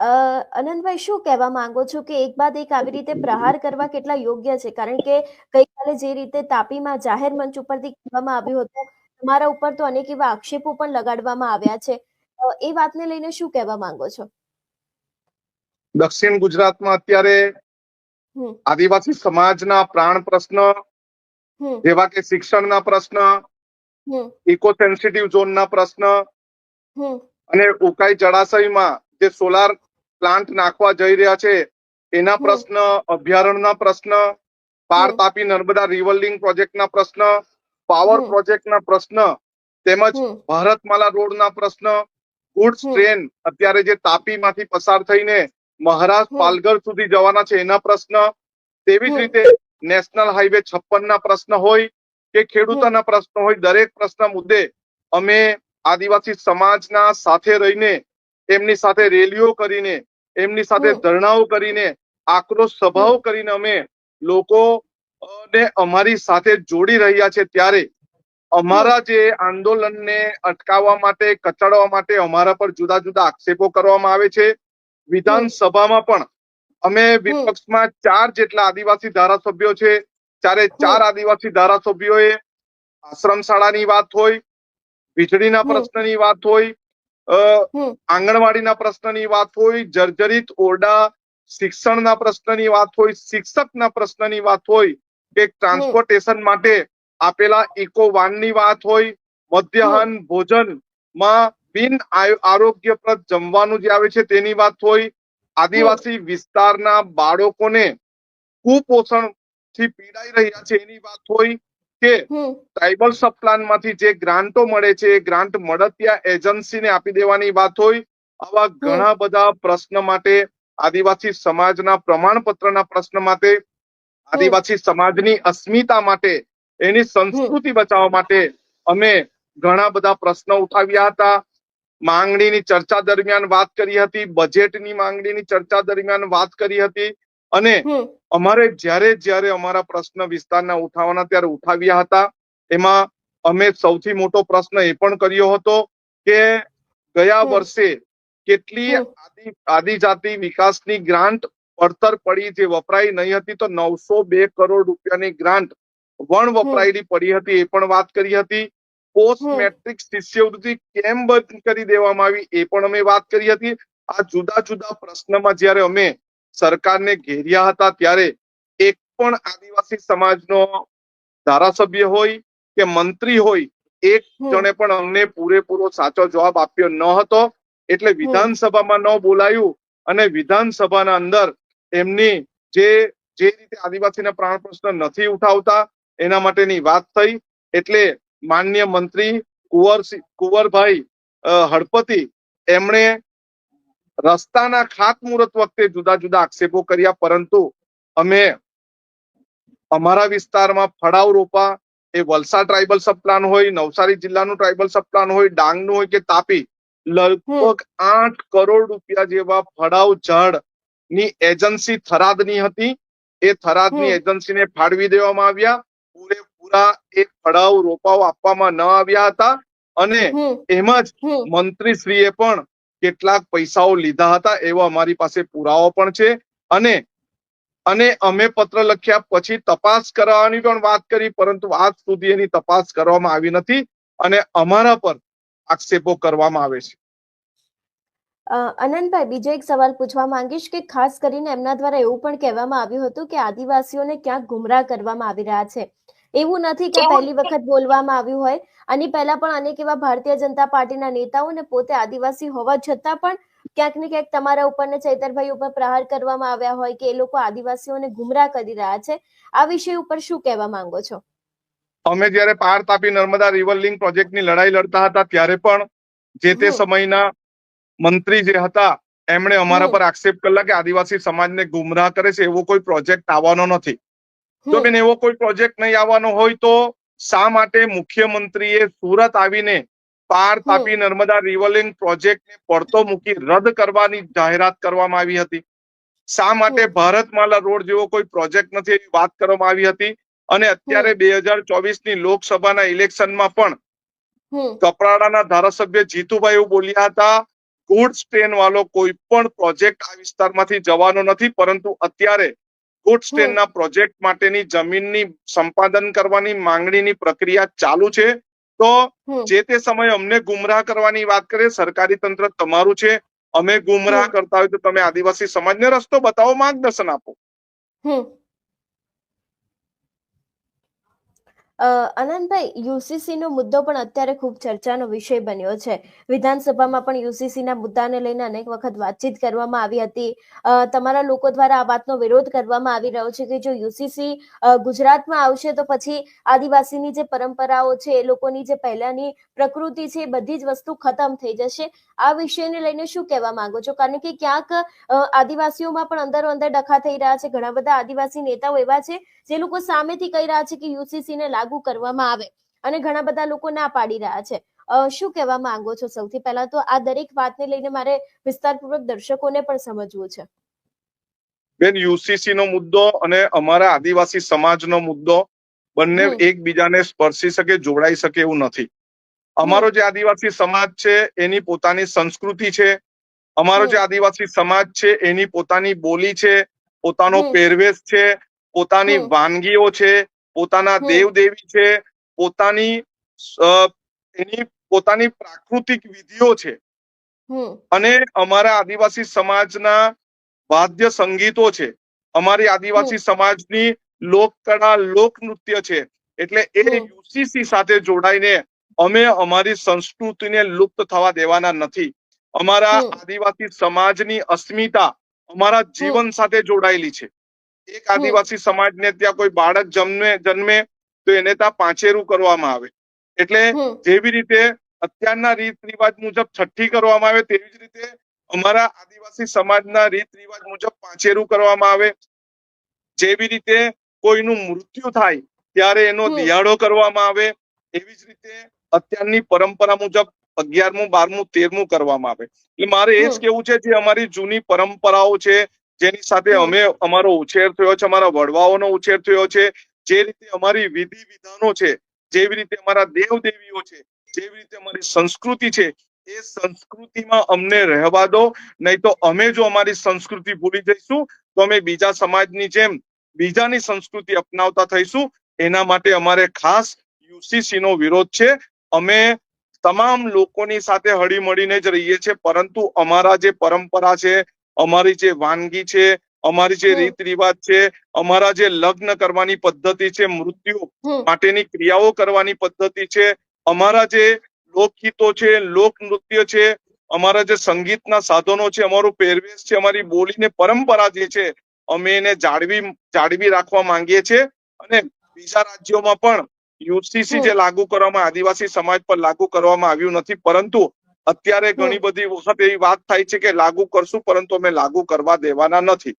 અ, અનંતભાઈ શું કહેવા માંગો છો કે એક બાદ એક આવી રીતે પ્રહાર કરવા કેટલા યોગ્ય છે? કારણ કે ગઈકાલે જે રીતે તાપીમાં જાહેર મંચ ઉપરથી કહેવામાં આવ્યું હતું તમારા ઉપર તો અનેક એવા આક્ષેપો પણ લગાડવામાં આવ્યા છે. એ વાતને લઈને શું કહેવા માંગો છો? દક્ષિણ ગુજરાતમાં અત્યારે આદિવાસી સમાજના પ્રાણ પ્રશ્ન જેવા કે શિક્ષણના પ્રશ્ન ઇકો સેન્સિટિવ ઝોનના પ્રશ્ન અને ઉકાઈ જળાશયમાં જે સોલાર પ્લાન્ટ નાખવા જઈ રહ્યા છે એના પ્રશ્ન અભયારણ્યના પ્રશ્ન પાર તાપી નર્મદા રિવરલિંગ પ્રોજેક્ટના પ્રશ્ન પાવર પ્રોજેક્ટના પ્રશ્ન તેમજ ભારતમાલા રોડના પ્રશ્ન ગુડ્સ ટ્રેન અત્યારે જે તાપીમાંથી પસાર થઈને મહારાષ્ટ્ર પાલઘર સુધી જવાના છે એના પ્રશ્ન તેવી જ રીતે નેશનલ હાઈવે છપ્પન ના પ્રશ્ન હોય કે ખેડૂતોના પ્રશ્ન હોય દરેક પ્રશ્ન મુદ્દે અમે આદિવાસી સમાજના સાથે રહીને એમની સાથે રેલીઓ કરીને એમની સાથે ધરણાઓ કરીને આક્રોશ સભાઓ કરીને અમે લોકો ને અમારી સાથે જોડી રહ્યા છે ત્યારે અમારા જે આંદોલનને અટકાવવા માટે કચડવા માટે અમારા પર જુદા જુદા આક્ષેપો કરવામાં આવે છે. વિધાનસભામાં પણ અમે વિપક્ષમાં ચાર જેટલા આદિવાસી ધારાસભ્યો છે. ચારે ચાર આદિવાસી ધારાસભ્યોએ આશ્રમ શાળાની વાત હોય વીજળીના પ્રશ્નની વાત હોય આંગણવાડીના પ્રશ્નની વાત હોય જર્જરિત ઓરડા શિક્ષણના પ્રશ્નની વાત હોય શિક્ષકના પ્રશ્નની વાત હોય કે ટ્રાન્સપોર્ટેશન માટે આપેલા ઇકો વાનની વાત હોય મધ્યાહન ભોજનમાં બિન આયો- આરોગ્યપ્રદ જમવાનું જે આવે છે તેની વાત હોય. આદિવાસી વિસ્તારના બાળકોને કુપોષણથી પીડાઈ રહ્યા છે એની વાત હોય. કે ટ્રાઇબલ સબ પ્લાનમાંથી જે ગ્રાન્ટો મળે છે એ ગ્રાન્ટ મળતિયા એજન્સીને આપી દેવાની વાત હોય આવા ઘણા બધા પ્રશ્ન માટે આદિવાસી સમાજના પ્રમાણપત્રના પ્રશ્ન માટે આદિવાસી સમાજની અસ્મિતા માટે એની સંસ્કૃતિ બચાવવા માટે અમે ઘણા બધા પ્રશ્નો ઉઠાવ્યા હતા. માંગણીની ચર્ચા દરમિયાન વાત કરી હતી બજેટની માંગણીની ચર્ચા દરમિયાન વાત કરી હતી. અને અમારે જ્યારે જ્યારે અમારા પ્રશ્ન વિસ્તારના ઉઠાવવાના ત્યારે ઉઠાવ્યા હતા એમાં અમે સૌથી મોટો પ્રશ્ન એ પણ કર્યો હતો કે ગયા વર્ષે કેટલી આદિ આદિજાતિ વિકાસની ગ્રાન્ટ પડતર પડી જે વપરાઈ નહીં હતી તો નવસો બે કરોડ રૂપિયાની ગ્રાન્ટ વણ વપરાયેલી પડી હતી એ પણ વાત કરી હતી. પોસ્ટ મેટ્રિક શિષ્યવૃત્તિ કેમ બંધ કરી દેવામાં આવી એ પણ અમે વાત કરી હતી. આ જુદા જુદા પ્રશ્નમાં જ્યારે અમે સરકારને ઘેર્યા હતા ત્યારે એક પણ આદિવાસી સમાજનો ધારાસભ્ય હોય કે મંત્રી હોય એક. જણે પણ અમને પૂરેપૂરો સાચો જવાબ આપ્યો ન હતો. એટલે વિધાનસભામાં ન બોલાયું અને વિધાનસભાના અંદર એમની જે જે રીતે આદિવાસીના પ્રાણ પ્રશ્ન નથી ઉઠાવતા એના માટેની વાત થઈ. એટલે માન્ય મંત્રી કુંવર કુંવરભાઈ હળપતિ એમણે રસ્તાના ખાતમુહૂર્ત વખતે જુદા જુદા આક્ષેપો કર્યા પરંતુ અમે અમારા વિસ્તારમાં ફળાવ રોપા એ વલસાડ ટ્રાઇબલ સબ પ્લાન હોય નવસારી જિલ્લાનું ટ્રાઇબલ સબ પ્લાન હોય ડાંગનું હોય કે તાપી લગભગ આઠ કરોડ રૂપિયા જેવા ફળાવ ઝાડની એજન્સી થરાદની હતી. એ થરાદની એજન્સી એજન્સીને ફાળવી દેવામાં આવ્યા. પૂરેપૂરા એ ફળાવ રોપાઓ આપવામાં ન આવ્યા હતા. અને એમાં જ મંત્રીશ્રીએ પણ કેટલાક પૈસાઓ લીધા હતા એવો અમારી પાસે પુરાવો પણ છે. અને અને અમે પત્ર લખ્યા પછી તપાસ કરાવવાની પણ વાત કરી, પરંતુ આજ સુધી એની તપાસ કરવામાં આવી નથી અને અમારા પર આક્ષેપો કરવામાં આવે છે. અનંતભાઈ બીજો એક સવાલ પૂછવા માંગીશ કે ખાસ કરીને એમના દ્વારા એવું પણ કહેવામાં આવ્યું હતું કે આદિવાસીઓને ક્યાંક ગુમરાહ કરવામાં આવી રહ્યા છે. એવું નથી કે પહેલી વખત બોલવામાં આવ્યું હોય. આની પહેલા પણ અનેક એવા ભારતીય જનતા પાર્ટીના નેતાઓને પોતે આદિવાસી હોવા છતાં પણ ક્યાંક ને ક્યાંક તમારા ઉપર ને ચૈતરભાઈ ઉપર પ્રહાર કરવામાં આવ્યા હોય કે એ લોકો આદિવાસીઓને ગુમરાહ કરી રહ્યા છે. આ વિષય ઉપર શું કહેવા માંગો છો? અમે જ્યારે પાર તાપી નર્મદા રિવર લિંક પ્રોજેક્ટની લડાઈ લડતા હતા ત્યારે પણ જે તે સમયના મંત્રી જે હતા એમણે અમારા પર આક્ષેપ કર્યા કે આદિવાસી સમાજને ગુમરાહ કરે છે એવો કોઈ પ્રોજેક્ટ આવવાનો નથી. જો બેન એવો કોઈ પ્રોજેક્ટ નહીં આવવાનો હોય તો શા માટે મુખ્યમંત્રીએ સુરત આવીને પાર તાપી નર્મદા રિવરલિંગ પ્રોજેક્ટને પડતો મૂકી રદ કરવાની જાહેરાત કરવામાં આવી હતી? શા માટે ભારતમાલા રોડ જેવો કોઈ પ્રોજેક્ટ નથી એવી વાત કરવામાં આવી હતી? અને અત્યારે બે હજાર ચોવીસની લોકસભાના ઇલેક્શનમાં પણ કપરાડાના ધારાસભ્ય જીતુભાઈ એવું બોલ્યા હતા ગુડ્સ ટ્રેન વાળો કોઈ પણ પ્રોજેક્ટ આ વિસ્તારમાંથી જવાનો નથી પરંતુ અત્યારે ગુડ્સ હમ. ટ્રેનના પ્રોજેક્ટ માટેની જમીનની સંપાદન કરવાની માંગણીની પ્રક્રિયા ચાલુ છે. તો જે તે સમયે અમને ગુમરાહ કરવાની વાત કરે સરકારી તંત્ર તમારું છે. અમે ગુમરાહ કરતા હોય તો તમે આદિવાસી સમાજને રસ્તો બતાવો માર્ગદર્શન આપો. આનંદભાઈ યુસીસી નો મુદ્દો પણ અત્યારે ખૂબ ચર્ચાનો વિષય બન્યો છે. વિધાનસભામાં પણ યુસીસી ના મુદ્દાને લઈને અનેક વખત વાતચીત કરવામાં આવી હતી. તમારા લોકો દ્વારા આ વાતનો વિરોધ કરવામાં આવી રહ્યો છે કે જો યુસીસી ગુજરાતમાં આવશે તો પછી આદિવાસીની જે પરંપરાઓ છે, એ લોકોની જે પહેલાની પ્રકૃતિ છે, એ બધી જ વસ્તુ ખતમ થઈ જશે. આ વિષયને લઈને શું કહેવા માંગો છો? કારણ કે ક્યાંક આદિવાસીઓમાં પણ અંદરો અંદર ડખા થઈ રહ્યા છે. ઘણા બધા આદિવાસી નેતાઓ એવા છે જે લોકો સામેથી કહી રહ્યા છે કે યુસીસી ને લાગુ કરવામાં આવે અને ઘણા બધા લોકો ના પાડી રહ્યા છે. શું કહેવા માંગો છો સૌથી પહેલા તો આ દરેક વાતને લઈને મારે વિસ્તારપૂર્વક દર્શકોને પણ સમજવું છે. બેન યુસીસી નો મુદ્દો અને અમારા આદિવાસી સમાજનો મુદ્દો બંને એકબીજાને સ્પર્શી શકે જોડાઈ શકે એવું નથી. અમારો જે આદિવાસી સમાજ છે એની પોતાની સંસ્કૃતિ છે. અમારો જે આદિવાસી સમાજ છે એની પોતાની બોલી છે પોતાનો પહેરવેશ છે પોતાની વાનગીઓ છે પોતાના દેવ દેવી છે પોતાની એની પોતાની પ્રાકૃતિક વિધિઓ છે. અને અમારા આદિવાસી સમાજના વાદ્ય સંગીતો છે. અમારી આદિવાસી સમાજની લોકકળા લોકનૃત્ય છે. એટલે એ યુસીસી સાથે જોડાઈને અમે અમારી સંસ્કૃતિને લુપ્ત થવા દેવાના નથી. અમારા આદિવાસી સમાજની અસ્મિતા અમારા જીવન સાથે જોડાયેલી છે. એક આદિવાસી સમાજને ત્યાં કોઈ બાળક જન્મે જન્મે તો એને ત્યાં પાંચેરું કરવામાં આવે. એટલે જેવી રીતે અત્યારના રીત રિવાજ મુજબ છઠ્ઠી કરવામાં આવે તેવી જ રીતે અમારા આદિવાસી સમાજના રીત રિવાજ મુજબ પાંચેરું કરવામાં આવે. જેવી રીતે કોઈનું મૃત્યુ થાય ત્યારે એનો. દિયાળો કરવામાં આવે. એવી જ રીતે અત્યારની પરંપરા મુજબ અગિયારમું બારમું તેરમું કરવામાં આવે. એટલે મારે એ જ કેવું છે જે અમારી જૂની પરંપરાઓ છે જેની સાથે અમે અમારો ઉછેર થયો છે અમારા વડવાઓનો ઉછેર થયો છે જે રીતે અમારી વિધિ વિધાનો છે જેવી રીતે અમારા દેવ દેવીઓ છે જેવી રીતે અમારી સંસ્કૃતિ છે એ સંસ્કૃતિમાં અમને રહેવા દો નહીં તો અમે જો અમારી સંસ્કૃતિ ભૂલી જઈશું તો અમે બીજા સમાજની જેમ બીજાની સંસ્કૃતિ અપનાવતા થઈશું. એના માટે અમારે ખાસ યુસીસી નો વિરોધ છે. અમે તમામ લોકોની સાથે હળી મળીને જ રહીએ છીએ પરંતુ અમારા જે પરંપરા છે અમારી જે વાનગી છે અમારી જે રીત રિવાજ છે અમારા જે લગ્ન કરવાની પદ્ધતિ છે મૃત્યુ માટેની ક્રિયાઓ કરવાની પદ્ધતિ છે અમારા જે લોકગીતો છે લોક નૃત્ય છે અમારા જે સંગીતના સાધનો છે અમારો પહેરવેશ છે અમારી બોલીને પરંપરા જે છે અમે એને જાળવી જાળવી રાખવા માંગીએ છીએ. અને બીજા રાજ્યોમાં પણ યુસીસી જે લાગુ કરવામાં આદિવાસી સમાજ પર લાગુ કરવામાં આવ્યું નથી પરંતુ અત્યારે ઘણી બધી વખત એવી વાત થાય છે કે લાગુ કરશું પરંતુ અમે લાગુ કરવા દેવાના નથી.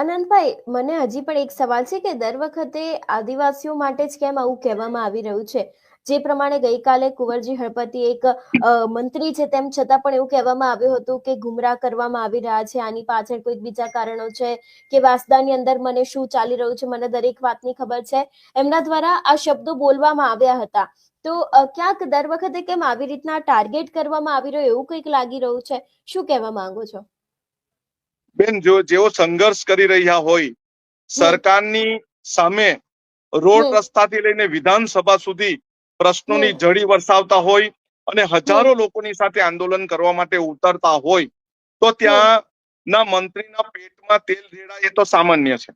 અનંતભાઈ મને હજી પણ એક સવાલ છે કે દર વખતે આદિવાસીઓ માટે જ કેમ આવું કહેવામાં આવી રહ્યું છે? જે પ્રમાણે ગઈકાલે કુંવરજી હળપતિ એક મંત્રી છે તેમ છતાં પણ એવું કહેવામાં આવ્યું હતું કે ગુમરાહ કરવામાં આવી રહ્યા છે આની પાછળ કોઈક બીજા કારણો છે કે વાસદાની અંદર મને શું ચાલી રહ્યું છે મને દરેક વાતની ખબર છે. એમના દ્વારા આ શબ્દો બોલવામાં આવ્યા હતા. તો ક્યાંક દર વખતે કેમ આવી રીતના ટાર્ગેટ કરવામાં આવી રહ્યો એવું કંઈક લાગી રહ્યું છે? શું કહેવા માંગો છો? બેન જો જેઓ સંઘર્ષ કરી રહ્યા હોય સરકારની સામે રોડ. રસ્તાથી લઈને વિધાનસભા સુધી પ્રશ્નોની જડી વરસાવતા હોય અને હજારો લોકોની સાથે આંદોલન કરવા માટે ઉતરતા હોય તો ત્યાં ના મંત્રીના પેટમાં તેલ રેડાય એ તો સામાન્ય છે.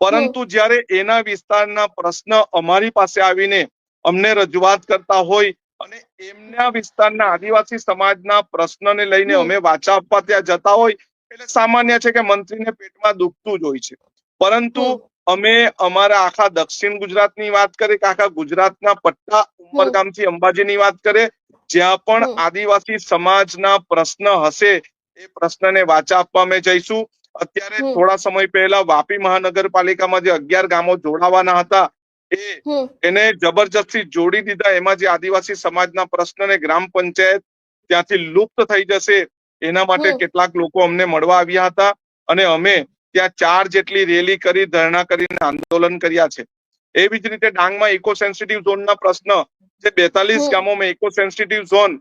પરંતુ જ્યારે એના વિસ્તારના પ્રશ્ન અમારી પાસે આવીને અમને રજૂઆત કરતા હોય અને એમના વિસ્તારના આદિવાસી સમાજના પ્રશ્નને લઈને. અમે વાચા આપવા ત્યાં જતા હોય એટલે સામાન્ય છે કે મંત્રીને પેટમાં દુખતું જ હોય છે. પરંતુ અમે અમારા આખા દક્ષિણ ગુજરાતની વાત કરીએ કે આખા ગુજરાતના પટ્ટા ઉમરગામથી અંબાજીની વાત કરીએ જ્યાં પણ આદિવાસી સમાજના પ્રશ્ન હશે એ પ્રશ્નને વાચા આપવા અમે જઈશું. અત્યારે થોડા સમય પહેલા વાપી મહાનગરપાલિકામાં જે અગિયાર ગામો જોડાવાના હતા એ એને જબરજસ્તી જોડી દીધા. એમાં જે આદિવાસી સમાજના પ્રશ્નને ગ્રામ પંચાયત ત્યાંથી લુપ્ત થઈ જશે. એના માટે કેટલાક લોકો અમને મળવા આવ્યા હતા અને અમે ત્યાં ચાર જેટલી રેલી કરી ધરણા કરીને આંદોલન કર્યા છે. એવી જ રીતે ડાંગમાં ઇકો સેન્સિટિવ ઝોનના પ્રશ્ન. જે બેતાલીસ ગામોમાં ઇકો સેન્સિટિવ ઝોન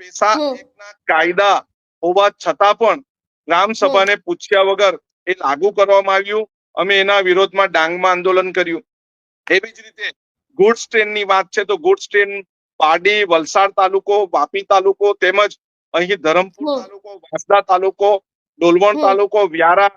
પેશા એકના કાયદા હોવા છતાં પણ ગ્રામ સભાને પૂછ્યા વગર એ લાગુ કરવામાં આવ્યું. અમે એના વિરોધમાં ડાંગમાં આંદોલન કર્યું. એવી જ રીતે ગુડ્સ ટ્રેનની વાત છે તો ગુડ્સ ટ્રેન પારડી વલસાડ તાલુકો વાપી તાલુકો તેમજ અહીં ધરમપુર તાલુકો વાંસદા તાલુકો ડોલવણ તાલુકો વ્યારા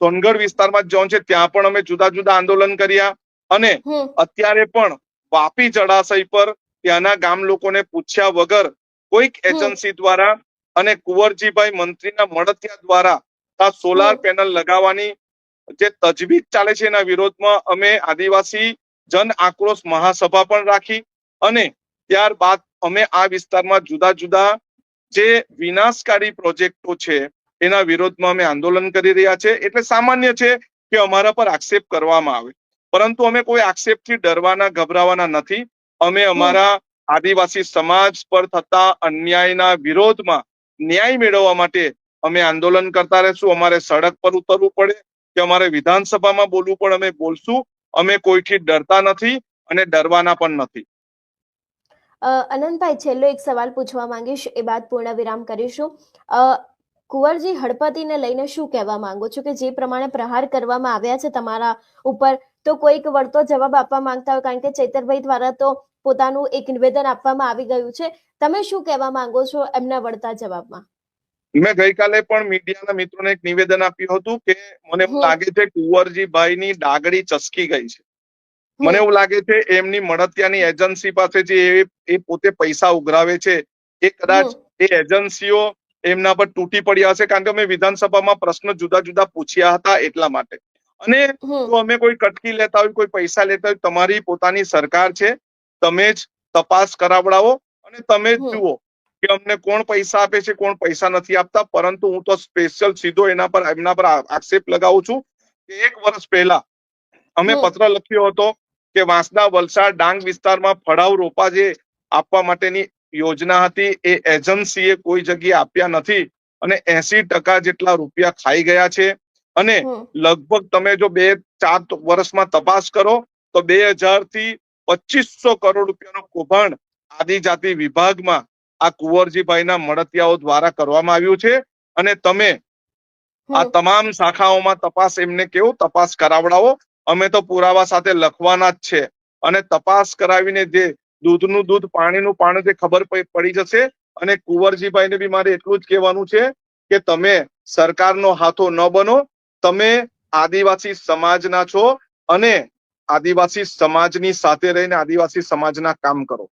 સોનગઢ વિસ્તારમાં જવાનું છે ત્યાં પણ અમે જુદા જુદા આંદોલન કર્યા અને અત્યારે પણ વાપી જળાશય પર ત્યાંના ગામ લોકોને પૂછ્યા વગર કોઈક એજન્સી દ્વારા અને કુંવરજીભાઈ મંત્રીના મળતિયા દ્વારા આ સોલાર પેનલ લગાવવાની જે તજવીજ ચાલે છે એના વિરોધમાં અમે આદિવાસી જન આક્રોશ મહાસભા પણ રાખી અને ત્યારબાદ અમે આ વિસ્તારમાં જુદા જુદા જે વિનાશકારી પ્રોજેક્ટો છે, એના વિરોધમાં અમે આંદોલન કરી રહ્યા છે. એટલે સામાન્ય છે કે અમારા પર આક્ષેપ કરવામાં આવે. પરંતુ અમે કોઈ આક્ષેપથી ડરવાના, ગભરાવાના નથી. અમે અમારા આદિવાસી સમાજ પર થતા અન્યાયના વિરોધમાં ન્યાય મેળવવા માટે અમે આંદોલન કરતા રહેશું. અમારે સડક પર ઉતરવું પડે કે અમારે વિધાનસભામાં બોલવું પણ અમે બોલશું. અમે કોઈથી ડરતા નથી અને ડરવાના પણ નથી. અનંતભાઈ, છેલ્લો એક સવાલ પૂછવા માંગીશ, એ બાદ પૂર્ણ વિરામ કરીશું. કુંવરજી, હળપતિને લઈને શું કહેવા માંગો છો કે જે પ્રમાણે પ્રહાર કરવામાં આવ્યા છે તમારા ઉપર, તો કોઈક વળતો જવાબ આપવા માંગતા હોય, કારણ કે ચૈતરભાઈ દ્વારા તો પોતાનું એક નિવેદન આપવામાં આવી ગયું છે. તમે શું કહેવા માંગો છો એમના વળતા જવાબમાં? મેં ગઈકાલે પણ મીડિયાના મિત્રોને એક નિવેદન આપ્યું હતું કે મને એવું લાગે છે કુંવરજીભાઈની ડાગડી ચસકી ગઈ છે. મને એવું લાગે છે એમની મળતિયાની એજન્સી પાસે જે એ- પોતે પૈસા ઉઘરાવે છે એ કદાચ એ એજન્સીઓ એમના પર તૂટી પડ્યા હશે કારણ કે અમે વિધાનસભામાં પ્રશ્ન જુદા જુદા પૂછ્યા હતા એટલા માટે. અને જો અમે કોઈ કટકી લેતા હોય કોઈ પૈસા લેતા હોય તમારી પોતાની સરકાર છે તમે જ તપાસ કરાવડાવો અને તમે જ જુઓ કે અમને કોણ પૈસા આપે છે કોણ પૈસા નથી આપતા પરંતુ હું તો સ્પેશિયલ સીધો એના પર એમના પર આક્ષેપ લગાવું છું કે એક વર્ષ પહેલા અમે પત્ર લખ્યો હતો કે વાંસદા વલસાડ ડાંગ વિસ્તારમાં ફળાવ રોપા જે આપવા માટેની યોજના હતી એ એજન્સીએ કોઈ જગ્યાએ આપ્યા નથી અને એસી ટકા જેટલા રૂપિયા ખાઈ ગયા છે. અને લગભગ તમે જો બે ચાર વર્ષમાં તપાસ કરો તો બે હજારથી પચીસો કરોડ રૂપિયાનું કૌભાંડ આદિજાતિ વિભાગમાં આ કુંવરજીભાઈના મળતિયાઓ દ્વારા કરવામાં આવ્યું છે અને તમે આ તમામ શાખાઓમાં તપાસ એમને કેવું તપાસ કરાવડાવો? અમે તો પુરાવા સાથે લખવાના જ છે. અને તપાસ કરાવીને જે દૂધનું દૂધ પાણીનું પાણી જે ખબર પડી જશે અને કુંવરજીભાઈને બી મારે એટલું જ કહેવાનું છે કે તમે સરકારનો હાથો ન બનો. તમે આદિવાસી સમાજના છો અને આદિવાસી સમાજની સાથે રહીને આદિવાસી સમાજના કામ કરો.